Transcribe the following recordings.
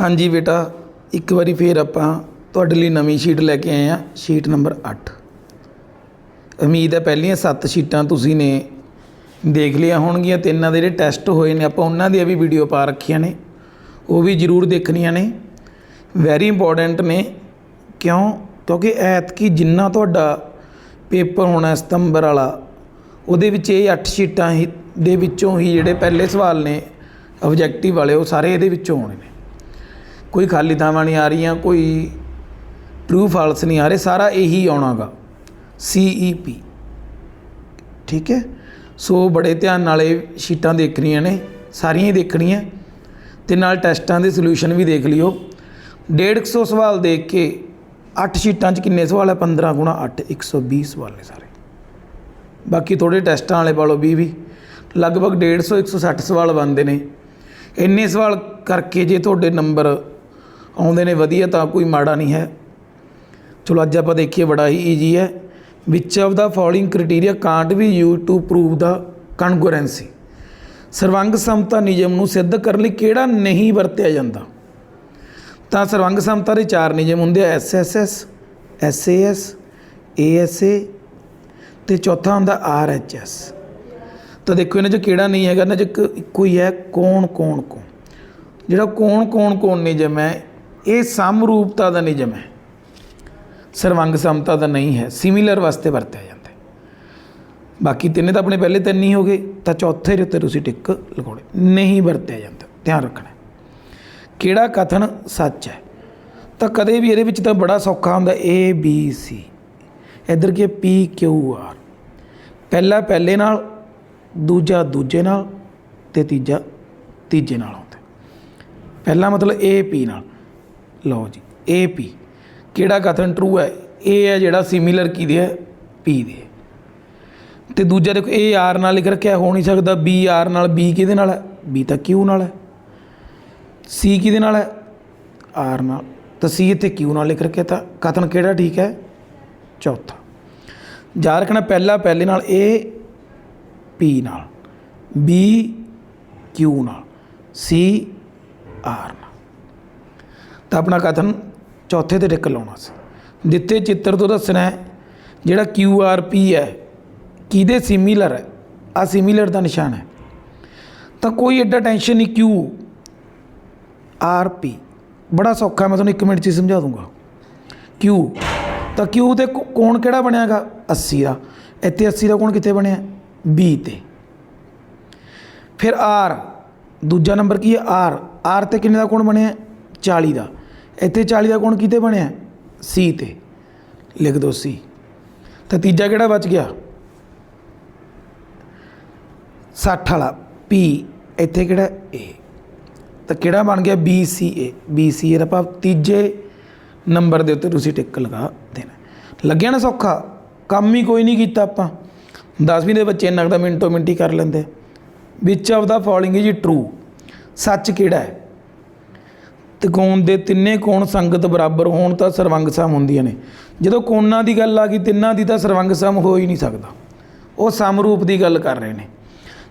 ਹਾਂਜੀ ਬੇਟਾ, ਇੱਕ ਵਾਰੀ ਫੇਰ ਆਪਾਂ ਤੁਹਾਡੇ ਲਈ ਨਵੀਂ ਸ਼ੀਟ ਲੈ ਕੇ ਆਏ ਹਾਂ ਸ਼ੀਟ ਨੰਬਰ 8 ਉਮੀਦ ਹੈ ਪਹਿਲੀਆਂ 7 ਸ਼ੀਟਾਂ ਤੁਸੀਂ ਨੇ ਦੇਖ ਲਿਆ ਹੋਣਗੀਆਂ ਤੇ ਇਹਨਾਂ ਦੇ ਜਿਹੜੇ ਟੈਸਟ ਹੋਏ ਨੇ, ਆਪਾਂ ਉਹਨਾਂ ਦੀਆਂ ਵੀ ਵੀਡੀਓ ਪਾ ਰੱਖੀਆਂ ਨੇ। ਉਹ ਵੀ ਜ਼ਰੂਰ ਦੇਖਣੀਆਂ ਨੇ। ਵੈਰੀ ਇੰਪੋਰਟੈਂਟ ਨੇ, ਕਿਉਂ? ਕਿਉਂਕਿ ਐਤਕੀ ਜਿੰਨਾ ਤੁਹਾਡਾ ਪੇਪਰ ਹੋਣਾ ਸਤੰਬਰ ਵਾਲਾ, ਉਹਦੇ ਵਿੱਚ ਇਹ 8 ਸ਼ੀਟਾਂ ਹੀ, ਦੇ ਵਿੱਚੋਂ ਹੀ ਜਿਹੜੇ ਪਹਿਲੇ ਸਵਾਲ ਨੇ ਆਬਜੈਕਟਿਵ ਵਾਲੇ, ਉਹ ਸਾਰੇ ਇਹਦੇ ਵਿੱਚੋਂ ਆਉਣੇ ਨੇ। ਕੋਈ ਖਾਲੀ ਥਾਵਾਂ ਨਹੀਂ ਆ ਰਹੀਆਂ, ਕੋਈ ਟਰੂ ਫਾਲਸ ਨਹੀਂ ਆ ਰਹੇ, ਸਾਰਾ ਇਹੀ ਆਉਣਾਗਾ। ਸੀਈਪੀ ਠੀਕ ਹੈ? ਸੋ ਬੜੇ ਧਿਆਨ ਨਾਲ ਇਹ ਸ਼ੀਟਾਂ ਦੇਖਣੀਆਂ ਨੇ, ਸਾਰੀਆਂ ਹੀ ਦੇਖਣੀਆਂ। ਤੇ ਨਾਲ ਟੈਸਟਾਂ ਦੇ ਸੋਲੂਸ਼ਨ ਵੀ ਦੇਖ ਲਿਓ। 150 ਸਵਾਲ ਦੇਖ ਕੇ 8 ਸ਼ੀਟਾਂ 'ਚ ਕਿੰਨੇ ਸਵਾਲ ਹੈ 15 ਗੁਣਾ 8 120 ਸਵਾਲ ਨੇ ਸਾਰੇ। ਬਾਕੀ ਥੋੜੇ ਟੈਸਟਾਂ ਵਾਲੇ ਪਾ ਲਓ 20 ਵੀ ਲਗਭਗ 150 160 ਸਵਾਲ ਬਣਦੇ ਨੇ। ਇੰਨੇ ਸਵਾਲ ਕਰਕੇ ਜੇ ਤੁਹਾਡੇ ਨੰਬਰ ਆਉਂਦੇ ਨੇ ਵਧੀਆ ਤਾਂ ਕੋਈ ਮਾੜਾ ਨਹੀਂ ਹੈ। ਚਲੋ ਅੱਜ ਆਪਾਂ ਦੇਖੀਏ ਬੜਾ ਹੀ ਈਜੀ ਹੈ। Which of the following criteria can't we use to prove the congruency ਸਰਵੰਗ ਸਮਤਾ ਨਿਯਮ ਨੂੰ ਸਿੱਧ ਕਰਨ ਲਈ ਕਿਹੜਾ ਨਹੀਂ ਵਰਤਿਆ ਜਾਂਦਾ? ਤਾਂ ਸਰਵੰਗ ਸਮਤਾ ਦੇ ਚਾਰ ਨਿਯਮ ਹੁੰਦੇ ਆ ਐਸਐਸਐਸ ਐਸਏਐਸ ਏਐਸਏ ਤੇ ਚੌਥਾ ਹੁੰਦਾ ਆਰਐਚਐਸ ਤਾਂ ਦੇਖੋ ਇਹਨਾਂ 'ਚ ਕਿਹੜਾ ਨਹੀਂ ਹੈਗਾ, ਇਹਨਾਂ 'ਚ ਇੱਕ ਇੱਕੋ ਹੀ ਹੈ ਕੌਣ ਕੌਣ ਕੌਣ ਜਿਹੜਾ ਕੌਣ ਕੌਣ ਕੌਣ ਨਿਯਮ ਹੈ ਇਹ ਸਮਰੂਪਤਾ ਦਾ ਨਿਯਮ ਹੈ। ਸਰਵੰਗ ਸਮਤਾ ਦਾ ਨਹੀਂ ਹੈ। ਸਿਮਿਲਰ ਵਾਸਤੇ ਵਰਤਿਆ ਜਾਂਦਾ ਹੈ। ਬਾਕੀ ਤਿੰਨੇ ਤਾਂ ਆਪਣੇ ਪਹਿਲੇ ਤਿੰਨ ਹੀ ਹੋ ਗਏ, ਤਾਂ ਚੌਥੇ ਦੇ ਉੱਤੇ ਤੁਸੀਂ ਟਿਕ ਲਗਾਉਣੇ। ਨਹੀਂ ਵਰਤਿਆ ਜਾਂਦਾ। ਧਿਆਨ ਰੱਖਣਾ ਕਿਹੜਾ ਕਥਨ ਸੱਚ ਹੈ? ਤਾਂ ਕਦੇ ਵੀ ਇਹਦੇ ਵਿੱਚ ਤਾਂ ਬੜਾ ਸੌਖਾ ਹੁੰਦਾ ਏ ਬੀ ਸੀ ਇੱਧਰ ਕੀ ਪੀ ਕਿਊ ਆਰ ਪਹਿਲਾ ਪਹਿਲੇ ਨਾਲ, ਦੂਜਾ ਦੂਜੇ ਨਾਲ ਤੇ ਤੀਜਾ ਤੀਜੇ ਨਾਲ ਆਉਂਦਾ ਪਹਿਲਾ ਮਤਲਬ ਏ ਪੀ ਨਾਲ। ਲਓ ਜੀ ਏ ਪੀ ਕਿਹੜਾ ਕਥਨ ਟਰੂ ਹੈ? ਇਹ ਹੈ ਜਿਹੜਾ ਸਿਮਿਲਰ ਦੇ ਹੈ? ਪੀ ਦੇ। ਹੈ। ਤੇ ਦੂਜਾ ਦੇਖੋ, A ਆਰ ਨਾਲ ਲਿਖ ਰੱਖਿਆ, ਹੋ ਨਹੀਂ ਸਕਦਾ। ਬੀ ਆਰ ਨਾਲ ਬੀ ਕਿਹਦੇ ਨਾਲ ਹੈ? ਬੀ ਤਾਂ ਕਿਊ ਨਾਲ ਹੈ। ਸੀ ਕਿਹਦੇ ਨਾਲ ਹੈ? ਆਰ ਨਾਲ। ਤਾਂ ਸੀ ਇੱਥੇ ਕਿਊ ਨਾਲ ਲਿਖ ਰੱਖਿਆ, ਤਾਂ ਕਥਨ ਕਿਹੜਾ ਠੀਕ ਹੈ? ਚੌਥਾ। ਜਾ ਰੱਖਣਾ, ਪਹਿਲਾ, ਪਹਿਲੇ ਨਾਲ A ਪੀ ਨਾਲ। ਬੀ ਕਿਊ ਨਾਲ। ਸੀ ਆਰ ਤਾਂ ਆਪਣਾ ਕਥਨ ਚੌਥੇ ਤੇ ਟਿਕ ਲਾਉਣਾ ਸੀ। ਦਿੱਤੇ ਚਿੱਤਰ ਤੋਂ ਦੱਸਣਾ ਹੈ, ਜਿਹੜਾ ਪੀ ਹੈ, ਕਿਹਦੇ ਸਿਮਿਲਰ ਹੈ ਆ ਸਿਮਿਲਰ ਦਾ ਨਿਸ਼ਾਨ ਹੈ। ਤਾਂ ਕੋਈ ਐਡਾ ਟੈਨਸ਼ਨ ਨਹੀਂ ਕਿਊ ਆਰ ਪੀ ਬੜਾ ਸੌਖਾ, ਮੈਂ ਤੁਹਾਨੂੰ 1 ਮਿੰਟ 'ਚ ਹੀ ਸਮਝਾ ਦੂੰਗਾ। ਕਿਊ ਤਾਂ ਕਿਊ ਤੇ ਕੋ- ਕੋਣ ਕਿਹੜਾ ਬਣਿਆਗਾ? 80 ਦਾ। ਇੱਥੇ 80 ਦਾ ਕੋਣ ਕਿੱਥੇ ਬਣਿਆ? B ਤੇ। ਫਿਰ R, ਦੂਜਾ ਨੰਬਰ ਕੀ ਹੈ? R R ਤੇ ਕਿੰਨੇ ਦਾ ਕੋਣ ਬਣਿਆ? 40 ਦਾ। ਇੱਥੇ 40 ਦਾ ਕੋਣ ਕਿਤੇ ਬਣਿਆ? ਸੀ ਤੇ। ਲਿਖ ਦਿਓ ਸੀ ਤਾਂ ਤੀਜਾ ਕਿਹੜਾ ਬਚ ਗਿਆ? 60 ਵਾਲਾ। P, ਇੱਥੇ ਕਿਹੜਾ? A ਤਾਂ ਕਿਹੜਾ ਬਣ ਗਿਆ? BCA BCA ਦਾ ਭਾਵ ਤੀਜੇ ਨੰਬਰ ਦੇ ਉੱਤੇ ਤੁਸੀਂ ਟਿਕ ਲਗਾ ਦੇਣਾ। ਲੱਗਿਆ ਨਾ ਸੌਖਾ? ਕੰਮ ਹੀ ਕੋਈ ਨਹੀਂ ਕੀਤਾ ਆਪਾਂ। 10ਵੀਂ ਦੇ ਬੱਚੇ ਇੰਨਾ ਕੁ ਮਿੰਟੋ ਮਿੰਟੀ ਕਰ ਲੈਂਦੇ। Which of the following is true ਸੱਚ ਕਿਹੜਾ ਹੈ? ਤਿਕੋਣ ਦੇ ਤਿੰਨੇ ਕੋਣ ਸੰਗਤ ਬਰਾਬਰ ਹੋਣ ਤਾਂ ਸਰਵੰਗ ਸਮ ਹੁੰਦੀਆਂ ਨੇ। ਜਦੋਂ ਕੋਣਾਂ ਦੀ ਗੱਲ ਆ ਗਈ, ਤਿੰਨਾਂ ਦੀ ਤਾਂ ਸਰਵੰਗ ਸਮ ਹੋ ਹੀ ਨਹੀਂ ਸਕਦਾ। ਉਹ ਸਮਰੂਪ ਦੀ ਗੱਲ ਕਰ ਰਹੇ ਨੇ।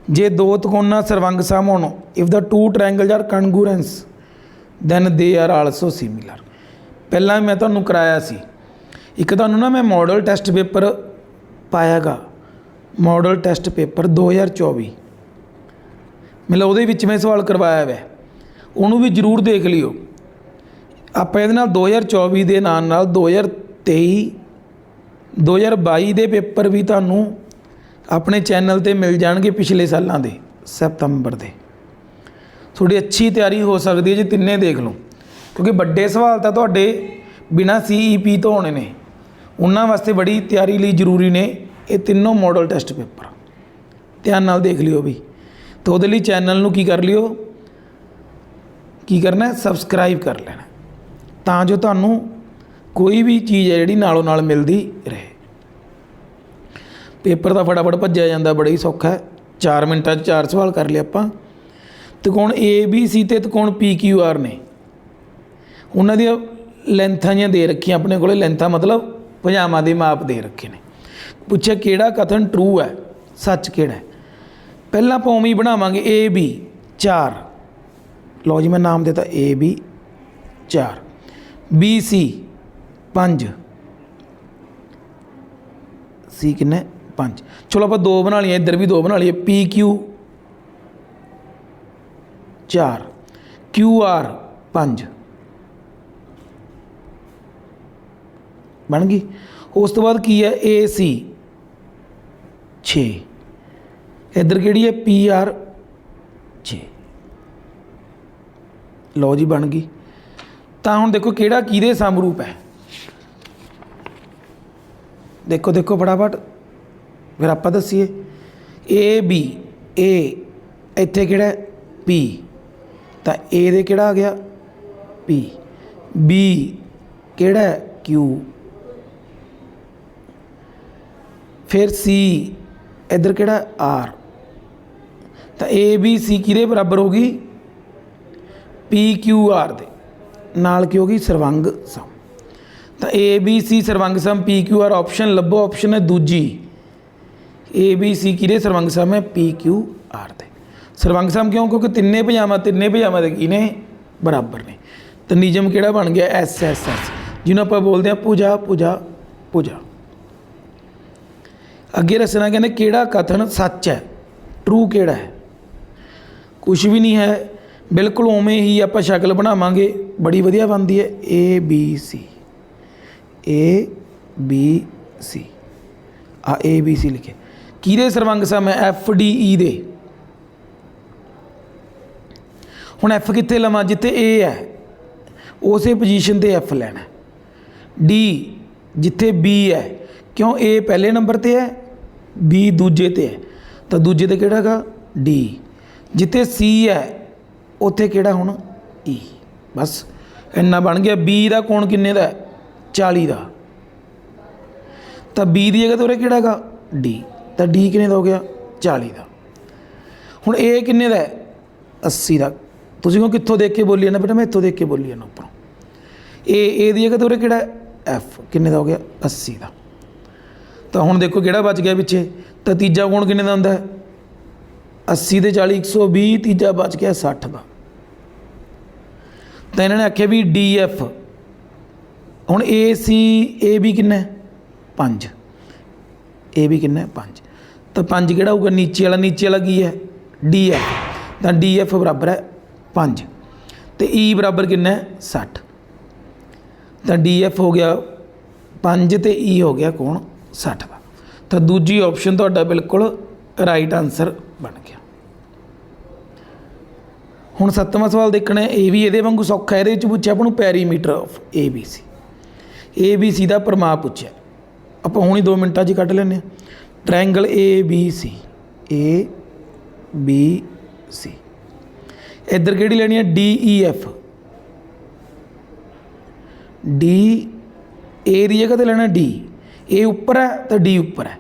ਜੇ ਦੋ ਤਿਕੋਣਾਂ ਸਰਵੰਗ ਸਮ ਹੋਣ if the two triangles are congruence then they are also similar ਪਹਿਲਾਂ ਮੈਂ ਤੁਹਾਨੂੰ ਕਰਾਇਆ ਸੀ। ਇੱਕ ਤੁਹਾਨੂੰ ਨਾ ਮੈਂ ਮਾਡਲ ਟੈਸਟ ਪੇਪਰ ਪਾਇਆਗਾ। ਮਾਡਲ ਟੈਸਟ ਪੇਪਰ 2024 ਮਤਲਬ ਉਹਦੇ ਵਿੱਚ ਮੈਂ ਸਵਾਲ ਕਰਵਾਇਆ ਵੈ। ਉਹਨੂੰ ਵੀ ਜਰੂਰ ਦੇਖ ਲਿਓ। ਆਪਾਂ ਇਹਦੇ ਨਾਲ 2024 ਦੇ ਨਾਲ ਨਾਲ 2023 2022 ਦੇ ਪੇਪਰ ਵੀ ਤੁਹਾਨੂੰ ਆਪਣੇ ਚੈਨਲ ਤੇ ਮਿਲ ਜਾਣਗੇ ਪਿਛਲੇ ਸਾਲਾਂ ਦੇ, ਸਤੰਬਰ ਦੇ। ਤੁਹਾਡੀ ਅੱਛੀ ਤਿਆਰੀ ਹੋ ਸਕਦੀ ਹੈ ਜੇ, ਤਿੰਨੇ ਦੇਖ ਲਓ। ਕਿਉਂਕਿ ਵੱਡੇ ਸਵਾਲ ਤਾਂ ਤੁਹਾਡੇ ਬਿਨਾ ਸੀਈਪੀ ਤੋਂ ਹੋਣੇ ਨੇ। ਉਹਨਾਂ ਵਾਸਤੇ ਬੜੀ ਤਿਆਰੀ ਲਈ ਜ਼ਰੂਰੀ ਨੇ ਇਹ ਤਿੰਨੋਂ ਮਾਡਲ ਟੈਸਟ ਪੇਪਰ ਧਿਆਨ ਨਾਲ ਦੇਖ ਲਿਓ ਵੀ। ਤਾਂ ਉਹਦੇ ਲਈ ਚੈਨਲ ਨੂੰ ਕੀ ਕਰ ਲਿਓ? ਕੀ ਕਰਨਾ ਹੈ? ਸਬਸਕ੍ਰਾਈਬ ਕਰ ਲੈਣਾ ਤਾਂ ਜੋ ਤੁਹਾਨੂੰ ਕੋਈ ਵੀ ਚੀਜ਼ ਹੈ ਜਿਹੜੀ ਨਾਲੋਂ ਨਾਲ ਮਿਲਦੀ ਰਹੇ। ਪੇਪਰ ਤਾਂ ਫਟਾਫਟ ਭੱਜਿਆ ਜਾਂਦਾ, ਬੜਾ ਹੀ ਸੌਖਾ ਹੈ। 4 ਮਿੰਟਾਂ 'ਚ ਚਾਰ ਸਵਾਲ ਕਰ ਲਏ ਆਪਾਂ। ਤਿਕੋਣ ਏ ਬੀ ਸੀ ਤੇ ਤਿਕੋਣ ਪੀ ਕਿਊ ਆਰ ਨੇ। ਉਹਨਾਂ ਦੀਆਂ ਲੈਂਥਾਂ ਜਿਹੀਆਂ ਦੇ ਰੱਖੀਆਂ, ਆਪਣੇ ਕੋਲੇ ਲੈਂਥਾਂ ਮਤਲਬ ਪਜਾਮਾ ਦੇ ਮਾਪ ਦੇ ਰੱਖੇ ਨੇ। ਪੁੱਛਿਆ ਕਿਹੜਾ ਕਥਨ ਟਰੂ ਹੈ? ਸੱਚ ਕਿਹੜਾ ਹੈ? ਪਹਿਲਾਂ ਆਪਾਂ ਉਵੇਂ ਹੀ ਬਣਾਵਾਂਗੇ ਏ ਬੀ 4 ਲਓ ਜੀ, ਮੈਂ ਨਾਮ ਦਿੱਤਾ ਏ ਬੀ 4 ਬੀ ਸੀ 5 ਸੀ ਕਿੰਨੇ? 5 ਚਲੋ ਆਪਾਂ ਦੋ ਬਣਾ ਲਈਏ ਇੱਧਰ ਵੀ ਦੋ ਬਣਾ ਲਈਏ। ਪੀ ਕਿਊ 4 ਕਿਊ ਆਰ 5 ਬਣ ਗਈ? ਉਸ ਤੋਂ ਬਾਅਦ ਕੀ ਹੈ? ਏ ਸੀ 6 ਇੱਧਰ ਕਿਹੜੀ ਹੈ? ਪੀ ਆਰ 6 ਲਓ ਜੀ ਬਣ ਗਈ। ਤਾਂ ਹੁਣ ਦੇਖੋ ਕਿਹੜਾ ਕਿਹਦੇ ਸਮਰੂਪ ਹੈ। ਦੇਖੋ ਦੇਖੋ ਫਟਾਫਟ। ਫਿਰ ਆਪਾਂ ਦੱਸੀਏ। ਏ ਬੀ ਏ ਇੱਥੇ ਕਿਹੜਾ ਪੀ ਤਾਂ ਏ ਦੇ ਕਿਹੜਾ ਆ ਗਿਆ? ਪੀ ਬੀ ਕਿਹੜਾ ਕਿਊ ਫਿਰ ਸੀ ਇੱਧਰ ਕਿਹੜਾ ਆਰ ਤਾਂ ਏ ਬੀ ਸੀ ਕਿਹਦੇ ਬਰਾਬਰ ਹੋ ਗਈ? ਪੀ ਕਿਊ ਆਰ ਦੇ। ਨਾਲ ਕੀ ਹੋ ਗਈ? ਸਰਵੰਗ ਸਮ। ਤਾਂ ਏ ਬੀ ਸੀ ਸਰਵੰਗ ਸਮ, ਪੀ ਕਿਊ ਆਰ ਆਪਸ਼ਨ ਲੱਭੋ ਆਪਸ਼ਨ ਹੈ ਦੂਜੀ। ਏ ਬੀ ਸੀ ਕਿਹਦੇ ਸਰਵੰਗ ਸਮ ਹੈ? ਪੀ ਕਿਊ ਆਰ ਦੇ। ਸਰਵੰਗ ਸਮ ਕਿਉਂ? ਕਿਉਂਕਿ ਤਿੰਨੇ ਭੁਜਾਵਾਂ ਤਿੰਨੇ ਭੁਜਾਵਾਂ ਦੇ ਕੀ ਨੇ? ਬਰਾਬਰ ਨੇ। ਤਾਂ ਨਿਯਮ ਕਿਹੜਾ ਬਣ ਗਿਆ? ਐਸ ਐਸ ਐਸ ਜਿਹਨੂੰ ਆਪਾਂ ਬੋਲਦੇ ਆ ਪੂਜਾ ਪੂਜਾ ਪੂਜਾ। ਅੱਗੇ ਰਸਨਾ ਕਹਿੰਦੇ ਕਿਹੜਾ ਕਥਨ ਸੱਚ ਹੈ? ਟਰੂ ਕਿਹੜਾ ਹੈ? ਕੁਝ ਵੀ ਨਹੀਂ ਹੈ। ਬਿਲਕੁਲ ਉਵੇਂ ਹੀ ਆਪਾਂ ਸ਼ਕਲ ਬਣਾਵਾਂਗੇ। ਬੜੀ ਵਧੀਆ ਬਣਦੀ ਹੈ। ਏ ਬੀ ਸੀ ਏ ਬੀ ਸੀ ਆ ਏ ਬੀ ਸੀ ਲਿਖੇ। ਕਿਹਦੇ ਸਰਵੰਗ ਸਮ ਹੈ? ਐਫ ਡੀ ਈ ਦੇ। ਹੁਣ ਐਫ ਕਿੱਥੇ ਲਵਾਂ? ਜਿੱਥੇ ਏ ਹੈ। ਉਸੇ ਪੋਜੀਸ਼ਨ ਤੇ ਐਫ ਲੈਣਾ। ਡੀ ਜਿੱਥੇ ਬੀ ਹੈ। ਕਿਉਂ? ਏ ਪਹਿਲੇ ਨੰਬਰ ਤੇ ਹੈ। ਬੀ ਦੂਜੇ ਤੇ ਹੈ। ਤਾਂ ਦੂਜੇ ਤੇ ਕਿਹੜਾ ਹੈਗਾ? ਡੀ ਜਿੱਥੇ ਸੀ ਹੈ ਉੱਥੇ ਕਿਹੜਾ ਹੁਣ? ਈ ਬਸ, ਇੰਨਾ ਬਣ ਗਿਆ। ਬੀ ਦਾ ਕੋਣ ਕਿੰਨੇ ਦਾ? ਹੈ 40 ਦਾ। ਤਾਂ ਬੀ ਦੀ ਜਗ੍ਹਾ ਤੇ ਉਰੇ ਕਿਹੜਾ ਹੈਗਾ? ਡੀ ਤਾਂ ਡੀ ਕਿੰਨੇ ਦਾ ਹੋ ਗਿਆ? 40 ਦਾ। ਹੁਣ ਏ ਕਿੰਨੇ ਦਾ ਹੈ? 80 ਦਾ। ਤੁਸੀਂ ਕਹੋ ਕਿੱਥੋਂ ਦੇਖ ਕੇ ਬੋਲੀ ਜਾਂਦਾ ਬੇਟਾ ਮੈਂ ਇੱਥੋਂ ਦੇਖ ਕੇ ਬੋਲੀ ਜਾਂਦਾ ਉੱਪਰੋਂ। ਏ ਏ ਦੀ ਜਗ੍ਹਾ ਤੇ ਉਰੇ ਕਿਹੜਾ ਐਫ ਕਿੰਨੇ ਦਾ ਹੋ ਗਿਆ? 80 ਦਾ। ਤਾਂ ਹੁਣ ਦੇਖੋ ਕਿਹੜਾ ਬਚ ਗਿਆ ਪਿੱਛੇ। ਤਾਂ ਤੀਜਾ ਕੋਣ ਕਿੰਨੇ ਦਾ ਹੁੰਦਾ ਹੈ? 80 ਤੇ 40 120 ਤੀਜਾ ਬਚ ਗਿਆ 60 ਦਾ। ਤਾਂ ਇਹਨਾਂ ਨੇ ਆਖਿਆ ਵੀ ਡੀ ਐਫ। ਹੁਣ ਏ ਸੀ ਏ ਵੀ ਕਿੰਨਾ ਹੈ? 5 ਏ ਵੀ ਕਿੰਨਾ ਹੈ? 5 ਤਾਂ 5 ਕਿਹੜਾ ਹੋਊਗਾ? ਨੀਚੇ ਵਾਲਾ ਨੀਚੇ ਵਾਲਾ ਕੀ ਹੈ? D F. ਤਾਂ ਡੀ ਐਫ ਬਰਾਬਰ ਹੈ 5 ਤੇ ਈ ਬਰਾਬਰ ਕਿੰਨਾ ਹੈ? 60 ਤਾਂ ਡੀ ਐਫ ਹੋ ਗਿਆ 5 ਤੇ ਈ ਹੋ ਗਿਆ ਕੌਣ? 60 ਦਾ। ਤਾਂ ਦੂਜੀ ਆਪਸ਼ਨ ਤੁਹਾਡਾ ਬਿਲਕੁਲ ਰਾਈਟ ਆਨਸਰ ਬਣ ਗਿਆ। ਹੁਣ ਸੱਤਵਾਂ ਸਵਾਲ ਦੇਖਣਾ ਹੈ ਇਹ ਵੀ ਇਹਦੇ ਵਾਂਗੂ ਸੌਖਾ ਇਹਦੇ ਵਿੱਚ ਪੁੱਛਿਆ ਆਪਾਂ ਨੂੰ perimeter of A B C A B C ਦਾ ਪਰਮਾ ਪੁੱਛਿਆ। ਆਪਾਂ ਹੁਣੀ 2 ਮਿੰਟਾਂ 'ਚ ਹੀ ਕੱਢ ਲੈਂਦੇ ਹਾਂ। Triangle A B C A B C ਇੱਧਰ ਕਿਹੜੀ ਲੈਣੀ ਹੈ? D E F D A ਦੀ ਜਗ੍ਹਾ ਤੇ ਲੈਣਾ? ਡੀ ਏ ਉੱਪਰ ਹੈ ਤਾਂ ਡੀ ਉੱਪਰ ਹੈ।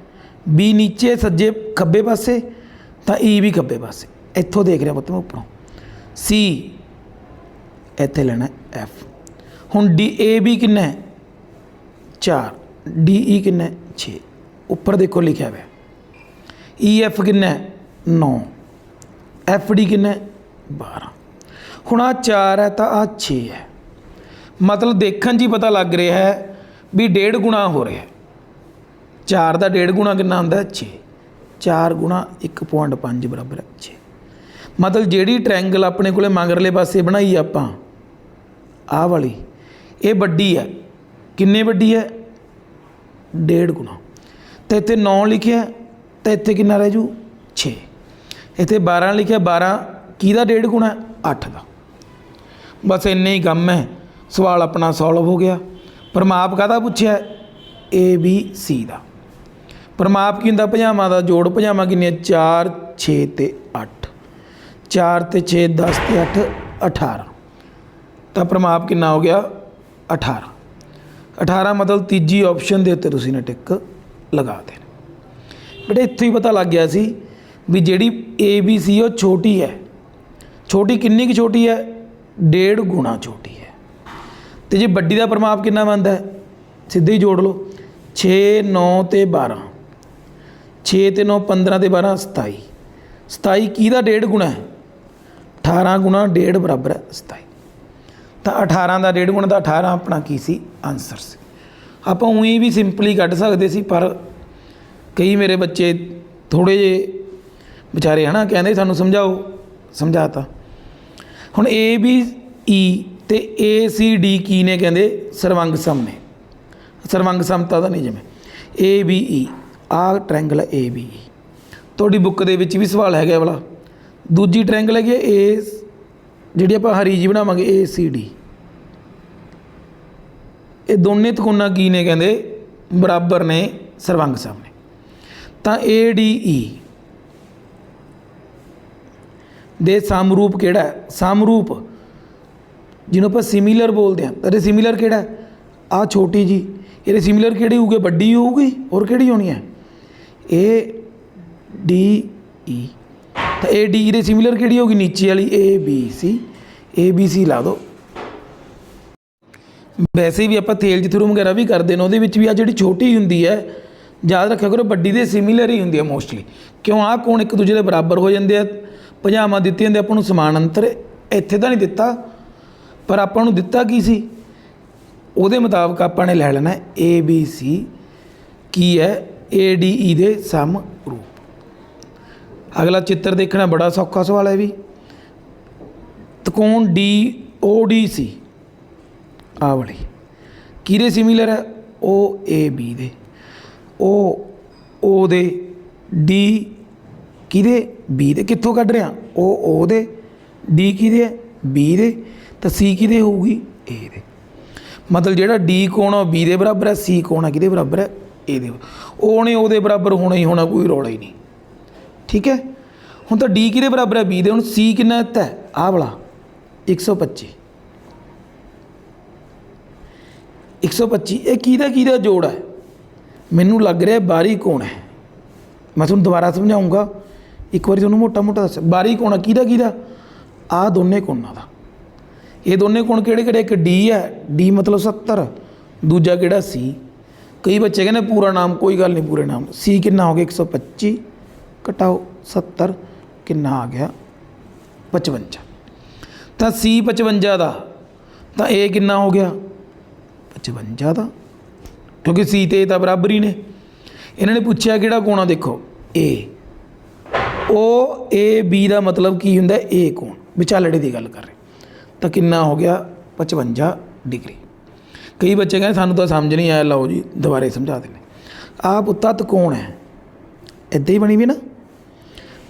ਬੀ ਨੀਚੇ, ਸੱਜੇ ਖੱਬੇ ਪਾਸੇ ਤਾਂ ਈ ਵੀ ਖੱਬੇ ਪਾਸੇ। ਇੱਥੋਂ ਦੇਖ ਰਿਹਾ ਪੁੱਤ ਮੈਂ ਉੱਪਰੋਂ। ਸੀ ਇੱਥੇ ਲੈਣਾ ਐਫ ਹੁਣ ਡੀ ਏ ਬੀ ਕਿੰਨਾ ਹੈ? 4 ਡੀ ਈ ਕਿੰਨਾ ਹੈ? 6 ਉੱਪਰ ਦੇਖੋ ਲਿਖਿਆ ਹੋਇਆ ਈ ਐਫ ਕਿੰਨਾ ਹੈ? 9 ਐਫ ਡੀ ਕਿੰਨਾ ਹੈ? 12 ਹੁਣ ਆ 4 ਹੈ ਤਾਂ ਆ 6 ਹੈ। ਮਤਲਬ ਦੇਖਣ 'ਚ ਹੀ ਪਤਾ ਲੱਗ ਰਿਹਾ ਹੈ ਵੀ ਡੇਢ ਗੁਣਾ ਹੋ ਰਿਹਾ 4 ਦਾ ਡੇਢ ਗੁਣਾ ਕਿੰਨਾ ਹੁੰਦਾ 6 4 ਗੁਣਾ 1.5 ਬਰਾਬਰ ਹੈ। 6 ਮਤਲਬ ਜਿਹੜੀ ਟ੍ਰਾਇੰਗਲ ਆਪਣੇ ਕੋਲੇ ਮਗਰਲੇ ਪਾਸੇ ਬਣਾਈ ਆਪਾਂ, ਆਹ ਵਾਲੀ, ਇਹ ਵੱਡੀ ਹੈ। ਕਿੰਨੇ ਵੱਡੀ ਹੈ? ਡੇਢ ਗੁਣਾ। ਤੇ ਇੱਥੇ 9 ਲਿਖਿਆ, ਤਾਂ ਇੱਥੇ ਕਿੰਨਾ ਰਹਿ ਜੂ? 6 ਇੱਥੇ 12 ਲਿਖਿਆ 12 ਕਿਹਦਾ ਡੇਢ ਗੁਣਾ? 8 ਦਾ। ਬਸ ਇੰਨੇ ਹੀ ਕੰਮ ਹੈ। ਸਵਾਲ ਆਪਣਾ ਸੋਲਵ ਹੋ ਗਿਆ। ਪਰਮਾਪ ਕਾਹਦਾ ਪੁੱਛਿਆ? ਏ ਬੀ ਸੀ ਦਾ। ਪਰਮਾਪ ਕੀ ਹੁੰਦਾ? ਭੁਜਾਵਾਂ ਦਾ ਜੋੜ ਭਜਾਵਾਂ ਕਿੰਨੀਆਂ? 4 6 ਤੇ 8 4 ਤੇ 6 10 ਤੇ 8 18 ਤਾਂ ਪ੍ਰਮਾਪ ਕਿੰਨਾ ਹੋ ਗਿਆ? 18 18 ਮਤਲਬ ਤੀਜੀ ਆਪਸ਼ਨ ਦੇ ਉੱਤੇ ਤੁਸੀਂ ਨੇ ਟਿਕ ਲਗਾ ਦੇਣਾ। ਬੇਟੇ ਇੱਥੋਂ ਹੀ ਪਤਾ ਲੱਗ ਗਿਆ ਸੀ ਵੀ ਜਿਹੜੀ ਏ ਬੀ ਸੀ ਉਹ ਛੋਟੀ ਹੈ। ਛੋਟੀ ਕਿੰਨੀ ਕੁ ਛੋਟੀ ਹੈ? ਡੇਢ ਗੁਣਾ ਛੋਟੀ ਹੈ। ਤੇ ਜੇ ਵੱਡੀ ਦਾ ਪ੍ਰਮਾਪ ਕਿੰਨਾ ਬਣਦਾ ਹੈ? ਸਿੱਧੇ ਹੀ ਜੋੜ ਲਓ। 6 9 ਤੇ 12 6 ਤੇ 9 15 ਤੇ 12 27 27 ਕਿਹਦਾ ਡੇਢ ਗੁਣਾ ਹੈ? 18 ਗੁਣਾ ਡੇਢ ਬਰਾਬਰ ਹੈ 27 ਤਾਂ 18 ਦਾ ਡੇਢ ਗੁਣਾ ਦਾ 18 ਆਪਣਾ ਕੀ ਸੀ? ਆਨਸਰ ਸੀ। ਆਪਾਂ ਉਹੀ ਵੀ ਸਿੰਪਲੀ ਕੱਢ ਸਕਦੇ ਸੀ, ਪਰ ਕਈ ਮੇਰੇ ਬੱਚੇ ਥੋੜੇ ਜੇ ਵਿਚਾਰੇ ਹਨਾ ਕਹਿੰਦੇ ਸਾਨੂੰ ਸਮਝਾਓ, ਸਮਝਾਤਾ। ਹੁਣ ਏ ਬੀ ਈ ਤੇ ਏ ਸੀ ਡੀ ਕੀ ਨੇ ਕਹਿੰਦੇ? ਸਰਵੰਗ ਸਮ ਨੇ। ਸਰਵੰਗ ਸਮਤਾ ਦਾ ਨਹੀਂ ਜਿਵੇਂ। ਏ ਬੀ ਈ ਆਹ ਟ੍ਰਾਇੰਗਲ ਏ ਬੀ ਈ ਤੁਹਾਡੀ ਬੁੱਕ ਦੇ ਵਿੱਚ ਵੀ ਸਵਾਲ ਹੈਗਾ ਇਹ ਵਾਲਾ। ਦੂਜੀ ਟ੍ਰਾਇੰਗਲ ਹੈਗੀ ਏ ਜਿਹੜੀ ਆਪਾਂ ਹਰੀ ਜੀ ਬਣਾਵਾਂਗੇ ਏ ਸੀ ਡੀ ਇਹ ਦੋਨੇ ਤਕੋਣਾ ਕੀ ਨੇ ਕਹਿੰਦੇ? ਬਰਾਬਰ ਨੇ ਸਰਵੰਗ ਸਾਹਮਣੇ। ਤਾਂ ਏ ਡੀ ਈ ਦੇ ਸਮਰੂਪ ਕਿਹੜਾ ਹੈ? ਸਮਰੂਪ, ਜਿਹਨੂੰ ਆਪਾਂ ਸਿਮਿਲਰ ਬੋਲਦੇ ਹਾਂ। ਤਾਂ ਇਹ ਸਿਮਿਲਰ ਕਿਹੜਾ ਆ ਛੋਟੀ ਜੀ ਇਹਦੇ ਸਿਮਿਲਰ ਕਿਹੜੀ ਹੋਊਗੀ? ਵੱਡੀ ਹੋਊਗੀ? ਹੋਰ ਕਿਹੜੀ ਹੋਣੀ ਹੈ? ਏ ਡੀ ਈ ਤਾਂ ਏ ਡੀ ਦੇ ਸਿਮਿਲਰ ਕਿਹੜੀ ਹੋਊਗੀ? ਨੀਚੇ ਵਾਲੀ ਏ ਬੀ ਸੀ ਏ ਬੀ ਸੀ ਲਾ ਦਿਓ ਵੈਸੇ ਵੀ ਆਪਾਂ ਤੇਲ ਥਰੂ ਵਗੈਰਾ ਵੀ ਕਰਦੇ ਨੇ, ਉਹਦੇ ਵਿੱਚ ਵੀ ਆ ਜਿਹੜੀ ਛੋਟੀ ਹੁੰਦੀ ਹੈ, ਯਾਦ ਰੱਖਿਆ ਕਰੋ, ਵੱਡੀ ਦੇ ਸਿਮਿਲਰ ਹੀ ਹੁੰਦੀ ਹੈ ਮੋਸਟਲੀ ਕਿਉਂ? ਆਹ ਕੋਣ ਇੱਕ ਦੂਜੇ ਦੇ ਬਰਾਬਰ ਹੋ ਜਾਂਦੇ ਆ ਪਜਾਮਾ ਦਿੱਤੀਆਂ ਹੁੰਦੇ ਆਪਾਂ ਨੂੰ ਸਮਾਨ ਅੰਤਰ ਇੱਥੇ ਤਾਂ ਨਹੀਂ ਦਿੱਤਾ, ਪਰ ਆਪਾਂ ਨੂੰ ਦਿੱਤਾ ਕੀ ਸੀ? ਉਹਦੇ ਮੁਤਾਬਕ ਆਪਾਂ ਨੇ ਲੈ ਲੈਣਾ ਏ ਬੀ ਸੀ ਕੀ ਹੈ? ਏ ਡੀ ਈ ਦੇ ਸਮ ਰੂਪ ਅਗਲਾ ਚਿੱਤਰ ਦੇਖਣਾ ਬੜਾ ਸੌਖਾ ਸਵਾਲ ਹੈ ਵੀ। ਤਕੋਣ ਡੀ, ਓ, ਡੀ ਸੀ। ਆ ਵਾਲੀ। ਕਿਹਦੇ ਸਿਮਿਲਰ ਹੈ? ਉਹ ਏ, ਬੀ ਦੇ। ਉਹ ਓ ਦੇ, ਡੀ ਕਿਹਦੇ? ਬੀ ਦੇ। ਕਿੱਥੋਂ ਕੱਢ ਰਿਹਾ? ਉਹ ਓ ਦੇ। ਡੀ ਕਿਹਦੇ ਹੈ? ਬੀ ਦੇ। ਤਾਂ ਸੀ ਕਿਹਦੇ ਹੋਊਗੀ? ਏ ਦੇ। ਮਤਲਬ ਜਿਹੜਾ ਡੀ ਕੋਣ ਆ ਬੀ ਦੇ ਬਰਾਬਰ ਹੈ, ਸੀ ਕੋਣ ਆ ਕਿਹਦੇ ਬਰਾਬਰ ਹੈ? ਏ ਦੇ। ਉਹ ਨੇ ਉਹਦੇ ਬਰਾਬਰ ਹੋਣਾ ਹੀ ਹੋਣਾ, ਕੋਈ ਰੌਲਾ ਹੀ ਨਹੀਂ। ਠੀਕ ਹੈ? ਹੁਣ ਤਾਂ ਡੀ ਕਿਹਦੇ ਬਰਾਬਰ ਹੈ? ਬੀ ਦੇ, ਹੁਣ ਸੀ ਕਿੰਨਾ ਦਿੱਤਾ ਹੈ? ਆਹ ਵਾਲਾ। 125 125 ਇਹ ਕਿਹਦਾ ਕਿਹਦਾ ਜੋੜ ਹੈ? ਮੈਨੂੰ ਲੱਗ ਰਿਹਾ ਬਾਰੀ ਕੋਣ ਹੈ। ਮੈਂ ਤੁਹਾਨੂੰ ਦੁਬਾਰਾ ਸਮਝਾਉਂਗਾ। ਇੱਕ ਵਾਰੀ ਤੁਹਾਨੂੰ ਮੋਟਾ ਮੋਟਾ ਦੱਸ। ਬਾਰੀ ਕੋਣ ਹੈ? ਕਿਹਦਾ ਕਿਹਦਾ? ਆ ਦੋਨੇ ਕੋਣਾਂ ਦਾ। ਇਹ ਦੋਨੇ ਕੋਣ ਕਿਹੜੇ ਕਿਹੜੇ? ਇੱਕ ਡੀ ਹੈ। ਡੀ ਮਤਲਬ 70 ਦੂਜਾ ਕਿਹੜਾ ਸੀ ਕਈ ਬੱਚੇ ਕਹਿੰਦੇ ਪੂਰਾ ਨਾਮ, ਕੋਈ ਗੱਲ ਨਹੀਂ, ਪੂਰੇ ਨਾਮ। ਸੀ ਕਿੰਨਾ ਹੋ ਗਿਆ? 125 ਘਟਾਓ 70 ਕਿੰਨਾ ਆ ਗਿਆ? 55 ਤਾਂ ਸੀ 55 ਦਾ, ਤਾਂ ਇਹ ਕਿੰਨਾ ਹੋ ਗਿਆ? 55 ਦਾ। ਕਿਉਂਕਿ ਸੀ ਤੇ ਇਹ ਤਾਂ ਬਰਾਬਰ ਹੀ ਨੇ। ਇਹਨਾਂ ਨੇ ਪੁੱਛਿਆ ਕਿਹੜਾ ਕੋਣਾ ਦੇਖੋ? ਏ ਉਹ ਏ ਬੀ ਦਾ ਮਤਲਬ ਕੀ ਹੁੰਦਾ? ਏ ਕੋਣ। ਵਿਚਾਲੜੇ ਦੀ ਗੱਲ ਕਰ ਰਹੇ। ਤਾਂ ਕਿੰਨਾ ਹੋ ਗਿਆ? 55 ਡਿਗਰੀ। ਕਈ ਬੱਚੇ ਕਹਿੰਦੇ, ਸਾਨੂੰ ਤਾਂ ਸਮਝ ਨਹੀਂ ਆਇਆ। ਲਓ ਜੀ, ਦੁਬਾਰੇ ਸਮਝਾ ਦਿੰਦੇ। ਆਹ ਪੁੱਤਾ ਤਕੋਣ ਹੈ। ਇੱਦਾਂ ਹੀ ਬਣੀ ਵੀ ਨਾ।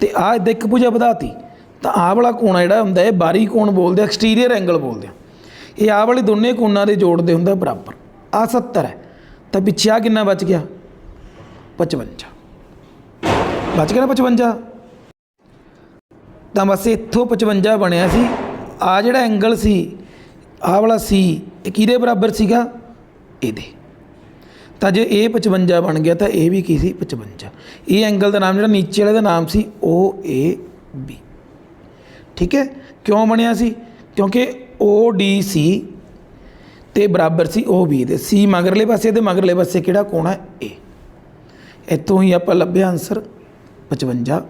ਤੇ ਆਹ ਇਦਾਂ ਇੱਕ ਭੁਜਾ ਵਧਾਤੀ। ਤਾਂ ਆਹ ਵਾਲਾ ਕੋਣਾ ਜਿਹੜਾ ਹੁੰਦਾ, ਇਹ ਬਾਰੀ ਕੋਣ ਬੋਲਦੇ ਐਕਸਟੀਰੀਅਰ ਐਂਗਲ ਬੋਲਦੇ ਆ। ਇਹ ਆਹ ਵਾਲੇ ਦੋਨੇ ਕੋਣਾਂ ਦੇ ਜੋੜ ਦੇ ਹੁੰਦਾ ਬਰਾਬਰ। ਆ 70 ਹੈ। ਤਾਂ ਪਿੱਛੇ ਆ ਕਿੰਨਾ ਬਚ ਗਿਆ? 55 ਬਚ ਗਿਆ ਨਾ 55 ਤਾਂ ਬਸ ਇੱਥੋਂ 55 ਬਣਿਆ ਸੀ। ਆ ਜਿਹੜਾ ਐਂਗਲ ਸੀ, ਆਹ ਵਾਲਾ ਸੀ, ਇਹ ਕਿਹਦੇ ਬਰਾਬਰ ਸੀਗਾ? ਇਹਦੇ। ਤਾਂ ਜੇ ਇਹ 55 ਬਣ ਗਿਆ, ਤਾਂ ਇਹ ਵੀ ਕੀ ਸੀ? 55 ਇਹ ਐਂਗਲ ਦਾ ਨਾਮ ਜਿਹੜਾ ਨੀਚੇ ਵਾਲੇ ਦਾ ਨਾਮ ਸੀ, O A B ਠੀਕ ਹੈ? ਕਿਉਂ ਬਣਿਆ ਸੀ? ਕਿਉਂਕਿ O D ਸੀ ਤੇ ਬਰਾਬਰ ਸੀ O B ਦੇ। C ਮਗਰਲੇ ਪਾਸੇ ਤੇ ਮਗਰਲੇ ਪਾਸੇ ਕਿਹੜਾ ਕੋਣ ਹੈ? A ਇੱਥੋਂ ਹੀ ਆਪਾਂ ਲੱਭਿਆ ਆਨਸਰ 55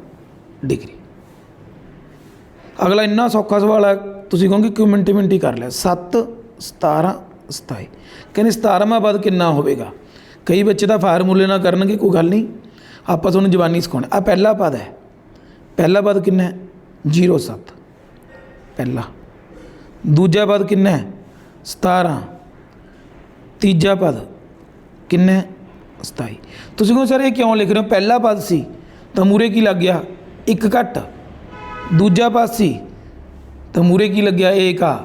ਡਿਗਰੀ। ਅਗਲਾ ਇੰਨਾ ਸੌਖਾ ਸਵਾਲ ਹੈ, ਤੁਸੀਂ ਕਹੋਗੇ ਕਿਉਂ ਮਿੰਟੀ ਮਿੰਟੀ ਕਰ ਲਿਆ। 7 17 27 ਕਹਿੰਦੇ 17ਵਾਂ ਬਾਅਦ ਕਿੰਨਾ ਹੋਵੇਗਾ? ਕਈ ਬੱਚੇ ਤਾਂ ਫਾਰਮੂਲੇ ਨਾਲ ਕਰਨਗੇ, ਕੋਈ ਗੱਲ ਨਹੀਂ। ਆਪਾਂ ਤੁਹਾਨੂੰ ਜਵਾਨੀ ਸਿਖਾਉਣਾ। ਆ ਪਹਿਲਾ ਪਦ ਹੈ। ਪਹਿਲਾ ਪਦ ਕਿੰਨਾ ਹੈ? 07 ਪਹਿਲਾ। ਦੂਜਾ ਪਦ ਕਿੰਨਾ ਹੈ? 17 ਤੀਜਾ ਪਦ ਕਿੰਨਾ ਹੈ? 27 ਤੁਸੀਂ ਕਹੋ ਸਰ ਇਹ ਕਿਉਂ ਲਿਖ ਰਹੇ ਹੋ? ਪਹਿਲਾ ਪਦ ਸੀ, ਤਾਂ ਮੂਰੇ ਕੀ ਲੱਗ ਗਿਆ? ਇੱਕ ਘੱਟ। ਦੂਜਾ ਪਾਸ ਸੀ, ਤਾਂ ਮੂਰੇ ਕੀ ਲੱਗਿਆ? ਏਕ ਆ।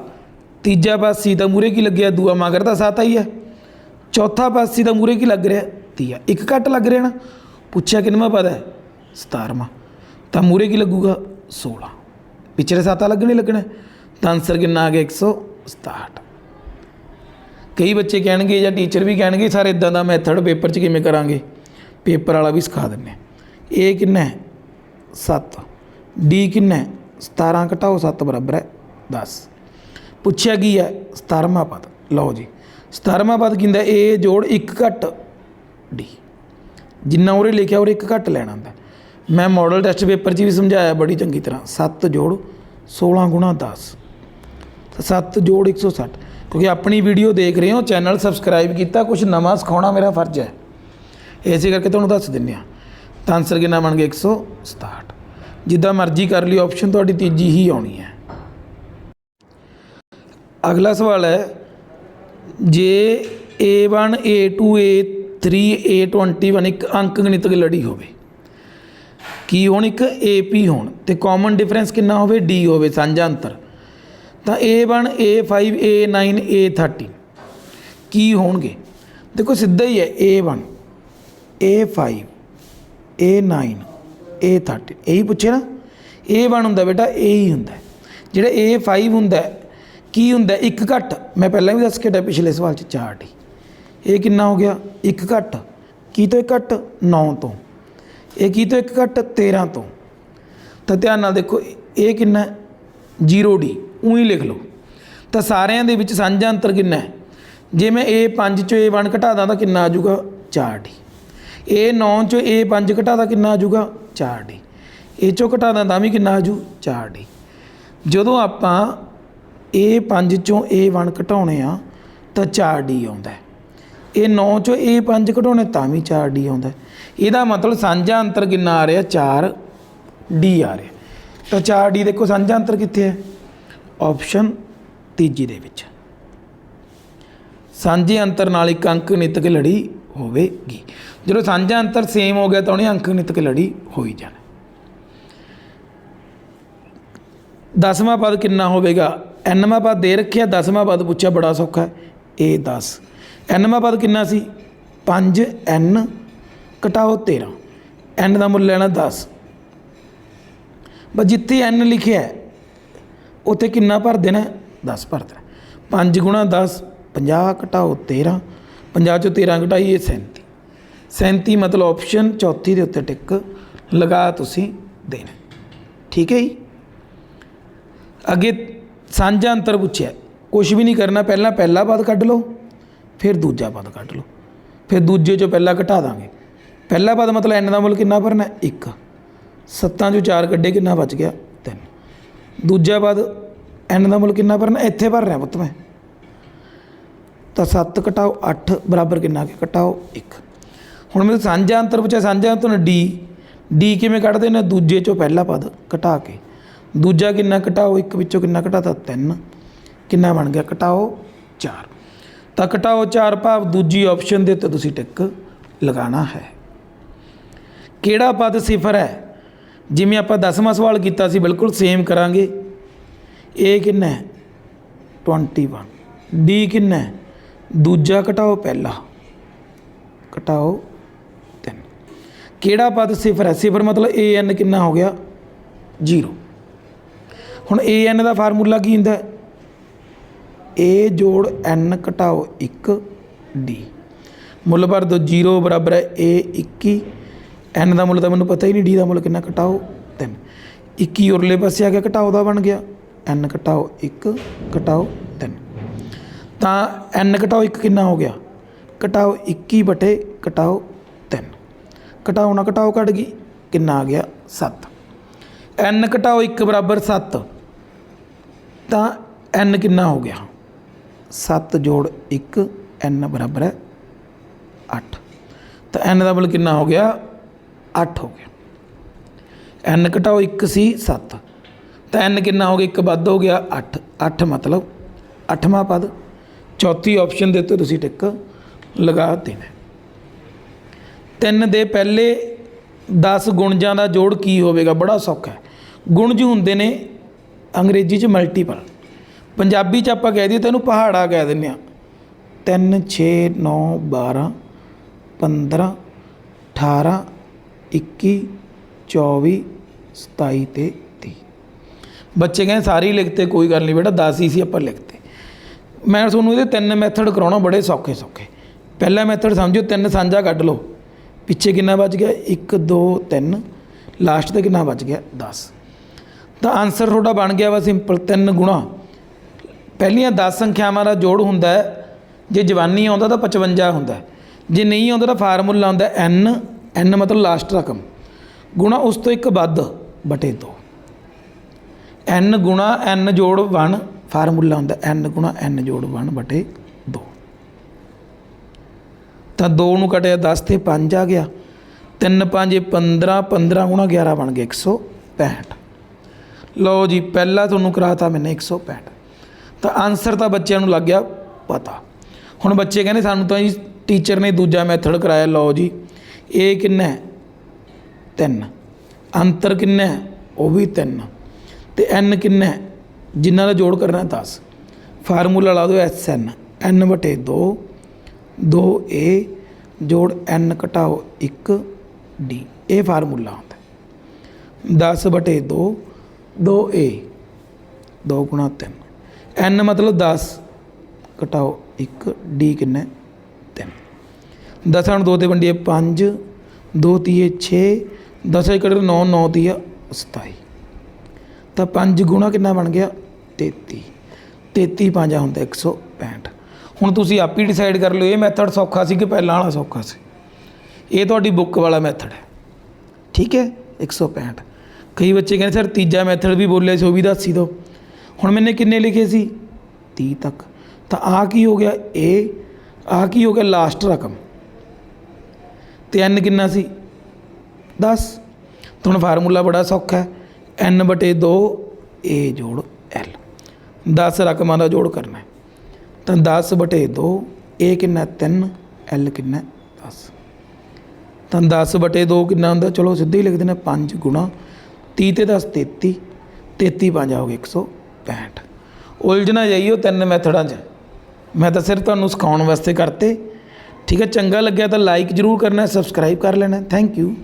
ਤੀਜਾ ਪਾਸ ਸੀ, ਤਾਂ ਮੂਰੇ ਕੀ ਲੱਗਿਆ? ਦੂਆ। ਮਗਰ ਤਾਂ ਸਾਤਾ ਹੀ ਹੈ। ਚੌਥਾ ਪਾਸ ਸੀ, ਤਾਂ ਮੂਰੇ ਕੀ ਲੱਗ ਰਿਹਾ? ਤੀਆ। ਇੱਕ ਘੱਟ ਲੱਗ ਰਿਹਾ ਨਾ। ਪੁੱਛਿਆ ਕਿੰਨਵਾਂ ਪਦ ਹੈ? 17ਵਾਂ ਤਾਂ ਮੂਰੇ ਕੀ ਲੱਗੂਗਾ? 16 ਪਿਛਲੇ ਸਾਤਾ ਲੱਗਣੇ ਲੱਗਣਾ। ਤਾਂ ਆਨਸਰ ਕਿੰਨਾ ਆ ਗਿਆ? 167 ਕਈ ਬੱਚੇ ਕਹਿਣਗੇ ਜਾਂ ਟੀਚਰ ਵੀ ਕਹਿਣਗੇ, ਸਰ ਇਦਾਂ ਦਾ ਮੈਥਡ ਪੇਪਰ 'ਚ ਕਿਵੇਂ ਕਰਾਂਗੇ? ਪੇਪਰ ਵਾਲਾ ਵੀ ਸਿਖਾ ਦਿੰਨੇ ਏ ਕਿੰਨਾ ਹੈ? 7 ਡੀ ਕਿੰਨਾ ਹੈ? 17 ਘਟਾਓ 7 ਬਰਾਬਰ ਹੈ 10 ਪੁੱਛਿਆ ਕੀ ਹੈ? 17ਵਾਂ ਪਦ। ਲਓ ਜੀ। 17ਵਾਂ ਪਦ ਕਿੰਦਾ? ਏ ਜੋੜ 1 ਘੱਟ ਡੀ ਜਿੰਨਾ ਉਰੇ ਲਿਖਿਆ ਉਰੇ ਇੱਕ ਘੱਟ ਲੈਣਾ ਹੁੰਦਾ। ਮੈਂ ਮਾਡਲ ਟੈਸਟ ਪੇਪਰ 'ਚ ਵੀ ਸਮਝਾਇਆ ਬੜੀ ਚੰਗੀ ਤਰ੍ਹਾਂ। 7 ਜੋੜ 16 ਗੁਣਾ 10 ਤਾਂ 7 ਜੋੜ 160 ਕਿਉਂਕਿ ਆਪਣੀ ਵੀਡੀਓ ਦੇਖ ਰਹੇ ਹੋ ਚੈਨਲ ਸਬਸਕ੍ਰਾਈਬ ਕੀਤਾ ਕੁਝ ਨਵਾਂ ਸਿਖਾਉਣਾ ਮੇਰਾ ਫਰਜ਼ ਹੈ। ਇਸੇ ਕਰਕੇ ਤੁਹਾਨੂੰ ਦੱਸ ਦਿੰਦੇ ਆ ਤਾਂ ਆਨਸਰ ਕਿੰਨਾ ਬਣ ਗਿਆ? 167 ਜਿੱਦਾਂ ਮਰਜ਼ੀ ਕਰ ਲਈ ਆਪਸ਼ਨ ਤੁਹਾਡੀ ਤੀਜੀ ਹੀ ਆਉਣੀ ਹੈ। ਅਗਲਾ ਸਵਾਲ ਹੈ, ਜੇ a1 a2 a3 a21 ਇੱਕ ਅੰਕ ਗਣਿਤਕ ਲੜੀ ਹੋਵੇ। ਕੀ ਹੋਣ ਇੱਕ AP ਹੋਣ ਤੇ ਕਾਮਨ ਡਿਫਰੈਂਸ ਕਿੰਨਾ ਹੋਵੇ? D ਹੋਵੇ, ਸਾਂਝਾ ਅੰਤਰ। ਤਾਂ A1 A5 A9 A13 ਕੀ ਹੋਣਗੇ? ਦੇਖੋ, ਸਿੱਧਾ ਹੀ ਹੈ A1 A5 A9 A13 ਇਹੀ ਪੁੱਛੇ ਨਾ। A1 ਹੁੰਦਾ ਬੇਟਾ ਇਹ ਹੀ ਹੁੰਦਾ ਹੈ। ਜਿਹੜਾ A5 ਹੁੰਦਾ ਕੀ ਹੁੰਦਾ ਇੱਕ ਘੱਟ। ਮੈਂ ਪਹਿਲਾਂ ਵੀ ਦੱਸ ਕੇ ਹਟਿਆ ਪਿਛਲੇ ਸਵਾਲ ਚ, ਚਾਰਟ ਟੀ ਇਹ ਕਿੰਨਾ ਹੋ ਗਿਆ? ਇੱਕ ਘੱਟ। ਕੀ ਤੋਂ ਇੱਕ ਘੱਟ? 9 ਤੋਂ। ਇਹ ਕੀ ਤੋਂ ਇੱਕ ਘੱਟ? 13 ਤੋਂ। ਤਾਂ ਧਿਆਨ ਨਾਲ ਦੇਖੋ, ਇਹ ਕਿੰਨਾ ਹੈ? 0D ਉਹੀ ਲਿਖ ਲਓ। ਤਾਂ ਸਾਰਿਆਂ ਦੇ ਵਿੱਚ ਸਾਂਝਾ ਅੰਤਰ ਕਿੰਨਾ ਹੈ? ਜੇ ਮੈਂ A5 ਚੋਂ A1 ਘਟਾ ਦਾਂ ਤਾਂ ਕਿੰਨਾ ਆ ਜਾਊਗਾ? 4D A9 ਚੋਂ A5 ਘਟਾ ਦਾਂ ਕਿੰਨਾ ਆ ਜਾਊਗਾ? 4D ਇਹ ਚੋਂ ਘਟਾ ਦਾਂ ਤਾਂ ਵੀ ਕਿੰਨਾ ਆ ਜੂ 4D ਜਦੋਂ ਆਪਾਂ A5 ਚੋਂ A1 ਘਟਾਉਣੇ ਆ, ਤਾਂ 4D ਆਉਂਦਾ ਹੈ। ਇਹ 9 ਚੋਂ ਇਹ 5 ਘਟਾਉਣੇ ਤਾਂ ਵੀ 4D ਆਉਂਦਾ। ਇਹਦਾ ਮਤਲਬ ਸਾਂਝਾ ਅੰਤਰ ਕਿੰਨਾ ਆ ਰਿਹਾ? 4D ਆ ਰਿਹਾ। ਤਾਂ 4D ਦੇਖੋ ਸਾਂਝਾ ਅੰਤਰ ਕਿੱਥੇ ਹੈ? ਆਪਸ਼ਨ ਤੀਜੀ ਦੇ ਵਿੱਚ। ਸਾਂਝੇ ਅੰਤਰ ਨਾਲ ਇੱਕ ਅੰਕ ਨਿਤਕ ਲੜੀ ਹੋਵੇਗੀ। ਜਦੋਂ ਸਾਂਝਾ ਅੰਤਰ ਸੇਮ ਹੋ ਗਿਆ ਤਾਂ ਉਹਨੇ ਅੰਕ ਨਿਤਕ ਲੜੀ ਹੋਈ ਜਾਣਾ। ਦਸਵਾਂ ਪਦ ਕਿੰਨਾ ਹੋਵੇਗਾ? Nਵਾਂ ਪਦ ਦੇ ਰੱਖਿਆ। ਦਸਵਾਂ ਪਦ ਪੁੱਛਿਆ ਬੜਾ ਸੌਖਾ ਹੈ। ਇਹ 10 nਵਾਂ ਪਦ ਕਿੰਨਾ ਸੀ? 5 n ਘਟਾਓ 13 n ਦਾ ਮੁੱਲ ਲੈਣਾ 10 ਬਸ ਜਿੱਥੇ n ਲਿਖਿਆ ਉੱਥੇ ਕਿੰਨਾ ਭਰ ਦੇਣਾ? 10 ਭਰ ਦੇਣਾ। 5 ਗੁਣਾ 10 50 ਘਟਾਓ 13 50 ਚੋਂ 13 ਘਟਾਈਏ 37 37 ਮਤਲਬ ਆਪਸ਼ਨ ਚੌਥੀ ਦੇ ਉੱਤੇ ਟਿਕ, ਲਗਾ ਤੁਸੀਂ ਦੇਣਾ। ਠੀਕ ਹੈ ਜੀ? ਅੱਗੇ ਸਾਂਝਾ ਅੰਤਰ ਪੁੱਛਿਆ। ਕੁਝ ਵੀ ਨਹੀਂ ਕਰਨਾ, ਪਹਿਲਾਂ ਪਹਿਲਾ ਪਦ ਕੱਢ ਲਓ। ਫਿਰ ਦੂਜਾ ਪਦ ਕੱਢ ਲਓ। ਫਿਰ ਦੂਜੇ ਚੋਂ ਪਹਿਲਾ ਘਟਾ ਦਾਂਗੇ। ਪਹਿਲਾ ਪਦ ਮਤਲਬ n ਦਾ ਮੁੱਲ ਕਿੰਨਾ ਭਰਨਾ 1 ਸੱਤਾਂ ਚੋਂ 4 ਕੱਢੇ ਕਿੰਨਾ ਬਚ ਗਿਆ? 3 ਦੂਜਾ ਪਦ n ਦਾ ਮੁੱਲ ਕਿੰਨਾ ਭਰਨਾ ਇੱਥੇ ਭਰ ਰਿਹਾ ਪੁੱਤ ਮੈਂ। ਤਾਂ 7 ਘਟਾਓ 8 ਬਰਾਬਰ ਕਿੰਨਾ ਕਿ ਘਟਾਓ? 1 ਹੁਣ ਮੈਨੂੰ ਸਾਂਝਾ ਅੰਤਰ ਪੁੱਛਿਆ, ਸਾਂਝਾ ਅੰਤਰ ਨੂੰ d d ਕਿਵੇਂ ਕੱਢਦੇ ਨੇ ਦੂਜੇ ਚੋਂ ਪਹਿਲਾ ਪਦ ਘਟਾ ਕੇ। ਦੂਜਾ ਕਿੰਨਾ ਘਟਾਓ? ਇੱਕ ਵਿੱਚੋਂ ਕਿੰਨਾ ਘਟਾਤਾ? 3 ਕਿੰਨਾ ਬਣ ਗਿਆ? ਘਟਾਓ 4 ਤਾਂ ਘਟਾਓ ਚਾਰ ਭਾਵ, ਦੂਜੀ ਆਪਸ਼ਨ ਦੇ ਉੱਤੇ ਤੁਸੀਂ ਟਿਕ ਲਗਾਉਣਾ ਹੈ। ਕਿਹੜਾ ਪਦ ਸਿਫਰ ਹੈ? ਜਿਵੇਂ ਆਪਾਂ 10ਵਾਂ ਸਵਾਲ ਕੀਤਾ ਸੀ, ਬਿਲਕੁਲ ਸੇਮ ਕਰਾਂਗੇ। ਇਹ ਕਿੰਨਾ ਹੈ? 21 ਡੀ ਕਿੰਨਾ ਹੈ? ਦੂਜਾ ਘਟਾਓ ਪਹਿਲਾ। ਘਟਾਓ 3 ਕਿਹੜਾ ਪਦ ਸਿਫਰ ਹੈ? ਸਿਫਰ ਮਤਲਬ an ਕਿੰਨਾ ਹੋ ਗਿਆ? 0 ਹੁਣ an ਦਾ ਫਾਰਮੂਲਾ ਕੀ ਹੁੰਦਾ ਹੈ? ਏ ਜੋੜ n ਘਟਾਓ 1 ਡੀ ਮੁੱਲ ਭਰ ਦੋ 0 ਬਰਾਬਰ ਹੈ ਏ 21 n ਦਾ ਮੁੱਲ ਤਾਂ ਮੈਨੂੰ ਪਤਾ ਹੀ ਨਹੀਂ ਡੀ ਦਾ ਮੁੱਲ ਕਿੰਨਾ ਘਟਾਓ? 3 21 ਉਰਲੇ ਪਾਸੇ ਆ ਗਿਆ, ਘਟਾਓ ਦਾ ਬਣ ਗਿਆ। N ਘਟਾਓ 1 ਘਟਾਓ 3 ਤਾਂ n ਘਟਾਓ 1 ਕਿੰਨਾ ਹੋ ਗਿਆ? ਘਟਾਓ 21 ਬਟੇ, ਘਟਾਓ 3 ਘਟਾਓ ਨਾ ਘਟਾਓ ਘਟ ਗਈ, ਕਿੰਨਾ ਆ ਗਿਆ? 7 n ਘਟਾਓ 1 ਬਰਾਬਰ 7 ਤਾਂ n ਕਿੰਨਾ ਹੋ ਗਿਆ? 7 ਜੋੜ 1 n ਬਰਾਬਰ ਹੈ 8 ਤਾਂ n ਦਾ ਮੁੱਲ ਕਿੰਨਾ ਹੋ ਗਿਆ? 8 ਹੋ ਗਿਆ। n ਘਟਾਓ 1 ਸੀ 7 ਤਾਂ n ਕਿੰਨਾ ਹੋ ਗਿਆ? 1 ਵੱਧ ਹੋ ਗਿਆ 8 8 ਮਤਲਬ 8ਵਾਂ ਪਦ। ਚੌਥੀ ਆਪਸ਼ਨ ਦੇ ਉੱਤੇ ਤੁਸੀਂ ਟਿਕ ਲਗਾ ਦੇਣਾ। ਤਿੰਨ ਦੇ ਪਹਿਲੇ 10 ਗੁਣਜਾਂ ਦਾ ਜੋੜ ਕੀ ਹੋਵੇਗਾ? ਬੜਾ ਸੌਖਾ ਹੈ। ਗੁਣਜ ਹੁੰਦੇ ਨੇ ਅੰਗਰੇਜ਼ੀ 'ਚ ਮਲਟੀਪਲ ਪੰਜਾਬੀ 'ਚ ਆਪਾਂ ਕਹਿ ਦਈਏ ਤਾਂ ਇਹਨੂੰ ਪਹਾੜਾ ਕਹਿ ਦਿੰਦੇ ਆ 3 6 9 12 15 18 21 24 27 ਤੇ 30 ਬੱਚੇ ਕਹਿੰਦੇ ਸਾਰੇ ਹੀ ਲਿਖਤੇ ਕੋਈ ਗੱਲ ਨਹੀਂ ਬੇਟਾ 10 ਹੀ ਸੀ ਆਪਾਂ ਲਿਖਤੇ ਮੈਂ ਤੁਹਾਨੂੰ ਇਹਦੇ ਤਿੰਨ ਮੈਥਡ ਕਰਾਉਣਾ ਬੜੇ ਸੌਖੇ ਸੌਖੇ। ਪਹਿਲਾ ਮੈਥਡ ਸਮਝੋ, ਤਿੰਨ ਸਾਂਝਾ ਕੱਢ ਲਓ। ਪਿੱਛੇ ਕਿੰਨਾ ਬਚ ਗਿਆ? 1 2 3 ਲਾਸਟ ਤੇ ਕਿੰਨਾ ਬਚ ਗਿਆ? 10 ਤਾਂ ਆਨਸਰ ਤੁਹਾਡਾ ਬਣ ਗਿਆ ਵਾ ਸਿੰਪਲ 3 ਗੁਣਾ। ਪਹਿਲੀਆਂ 10 ਸੰਖਿਆਵਾਂ ਦਾ ਜੋੜ ਹੁੰਦਾ ਹੈ। ਜੇ ਜਵਾਨੀ ਆਉਂਦਾ ਤਾਂ 55 ਹੁੰਦਾ ਜੇ ਨਹੀਂ ਆਉਂਦਾ ਤਾਂ ਫਾਰਮੂਲਾ ਹੁੰਦਾ n n ਮਤਲਬ ਲਾਸਟ ਰਕਮ। ਗੁਣਾ ਉਸ ਤੋਂ ਇੱਕ ਵੱਧ ਬਟੇ 2 n ਗੁਣਾ n ਜੋੜ 1 ਫਾਰਮੂਲਾ ਹੁੰਦਾ n ਗੁਣਾ n ਜੋੜ 1 ਬਟੇ 2 ਤਾਂ 2 ਨੂੰ ਕਟਿਆ 10 ਤੇ 5 ਆ ਗਿਆ। 3 5 15 15 ਗੁਣਾ 11 ਬਣ ਗਿਆ 165 ਲਓ ਜੀ, ਪਹਿਲਾ ਤੁਹਾਨੂੰ ਕਰਾਤਾ ਮੈਨੇ 165 ਤਾਂ ਆਨਸਰ ਤਾਂ ਬੱਚਿਆਂ ਨੂੰ ਲੱਗ ਗਿਆ, ਪਤਾ। ਹੁਣ ਬੱਚੇ ਕਹਿੰਦੇ ਸਾਨੂੰ ਤਾਂ ਜੀ ਟੀਚਰ ਨੇ ਦੂਜਾ ਮੈਥਡ ਕਰਾਇਆ, ਲਓ ਜੀ ਇਹ ਕਿੰਨਾ ਹੈ? 3 ਅੰਤਰ ਕਿੰਨਾ ਹੈ? ਉਹ ਵੀ 3 ਤੇ n ਕਿੰਨਾ ਹੈ? ਜਿਨ੍ਹਾਂ ਦਾ ਜੋੜ ਕਰਨਾ 10 ਫਾਰਮੂਲਾ ਲਾ ਦਿਓ Sn n ਵਟੇ 2 2a ਜੋੜ n ਘਟਾਓ 1 d ਇਹ ਫਾਰਮੂਲਾ ਹੁੰਦਾ 10 ਬਟੇ 2 2a 2 ਗੁਣਾ 3 n ਮਤਲਬ 10 ਘਟਾਓ 1 d ਕਿੰਨਾ? 3 10 ਨੂੰ 2 ਤੇ ਵੰਡੀਏ 5 2 ਤੀਏ 6 10 ਇੱਕ 9 9 ਤੀਆ 27 ਤਾਂ 5 ਗੁਣਾ ਕਿੰਨਾ ਬਣ ਗਿਆ? 33 33 5 ਹੁੰਦਾ 165 ਹੁਣ ਤੁਸੀਂ ਆਪ ਹੀ ਡਿਸਾਈਡ ਕਰ ਲਿਓ, ਇਹ ਮੈਥਡ ਸੌਖਾ ਸੀ ਕਿ ਪਹਿਲਾਂ ਵਾਲਾ ਸੌਖਾ ਸੀ? ਇਹ ਤੁਹਾਡੀ ਬੁੱਕ ਵਾਲਾ ਮੈਥਡ ਹੈ। ਠੀਕ ਹੈ? 165 ਕਈ ਬੱਚੇ ਕਹਿੰਦੇ, ਸਰ, ਤੀਜਾ ਮੈਥਡ ਵੀ ਬੋਲੇ ਸੀ, ਉਹ ਵੀ ਦੱਸ ਹੀ ਦਿਓ। ਹੁਣ ਮੈਨੇ ਕਿੰਨੇ ਲਿਖੇ ਸੀ? 30 ਤੱਕ। ਤਾਂ ਆ ਕੀ ਹੋ ਗਿਆ? ਇਹ ਆ ਕੀ ਹੋ ਗਿਆ? ਲਾਸਟ ਰਕਮ। ਤੇ n ਕਿੰਨਾ ਸੀ? 10 ਤਾਂ ਹੁਣ ਫਾਰਮੂਲਾ ਬੜਾ ਸੌਖਾ ਹੈ। n 2 a ਜੋੜ l 10 ਰਕਮਾਂ ਦਾ ਜੋੜ ਕਰਨਾ ਹੈ। ਤਾਂ 10 2 a ਕਿੰਨਾ? 3 l ਕਿੰਨਾ? 10 ਤਾਂ 10 2 ਕਿੰਨਾ ਹੁੰਦਾ? ਚਲੋ ਸਿੱਧੇ ਹੀ ਲਿਖ ਦਿੰਦੇ 5 30 ਤੇ 10 33 33 5 ਹੋ ਗਿਆ 100 65 ਉਲਝਣਾ ਜਾਈਓ ਤਿੰਨ ਮੈਥਡਾਂ 'ਚ। ਮੈਂ ਤਾਂ ਸਿਰਫ ਤੁਹਾਨੂੰ ਸਿਖਾਉਣ ਵਾਸਤੇ ਕਰਤੇ। ਠੀਕ ਹੈ, ਚੰਗਾ ਲੱਗਿਆ ਤਾਂ ਲਾਈਕ ਜ਼ਰੂਰ ਕਰਨਾ ਸਬਸਕ੍ਰਾਈਬ ਕਰ ਲੈਣਾ। Thank you